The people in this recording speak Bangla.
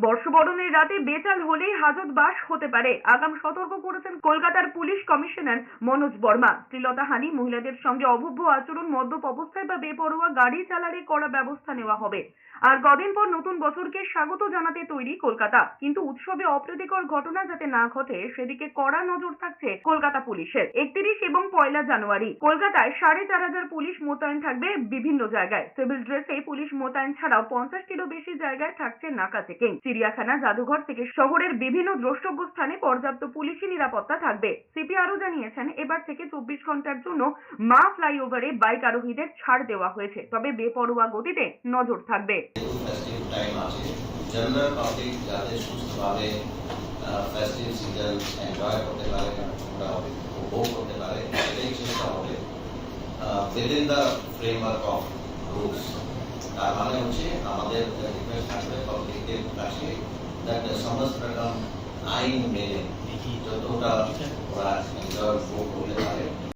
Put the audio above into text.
বর্ষবরণের রাতে বেচাল হলেই হাজত বাস হতে পারে। আগাম সতর্ক করেছেন কলকাতার পুলিশ কমিশনার মনোজ বর্মা। শ্রীলতা হানি মহিলাদের সঙ্গে অভব্য আচরণ, মদ্যপ অবস্থায় বা বেপরোয়া গাড়ি চালালে কড়া ব্যবস্থা নেওয়া হবে। আর কদিন পর নতুন বছরকে স্বাগত জানাতে তৈরি কলকাতা। কিন্তু উৎসবে অপ্রীতিকর ঘটনা যাতে না ঘটে, সেদিকে কড়া নজর থাকছে কলকাতা পুলিশের। একত্রিশ এবং পয়লা জানুয়ারি, কলকাতায় সাড়ে চার হাজার পুলিশ মোতায়েন থাকবে বিভিন্ন জায়গায়। সিভিল ড্রেসে পুলিশ মোতায়েন ছাড়াও পঞ্চাশটিরও বেশি জায়গায় থাকছে নাকা চেকিং। চিড়িয়াখানা, জাদুঘর থেকে শহরের বিভিন্ন দ্রষ্টব্য স্থানে পর্যাপ্ত পুলিশি নিরাপত্তা থাকবে। সিপি আরও জানিয়েছেন, এবার থেকে চব্বিশ ঘণ্টার জন্য মা ফ্লাইওভারে বাইক আরোহীদের ছাড় দেওয়া হয়েছে, তবে বেপরোয়া গতিতে নজর থাকবে। তার মানে হচ্ছে, আমাদের কাছে দ্যাট সমস্ত রকম আইন মেনে যতটা ওরা এনজয় উপভোগ করতে পারে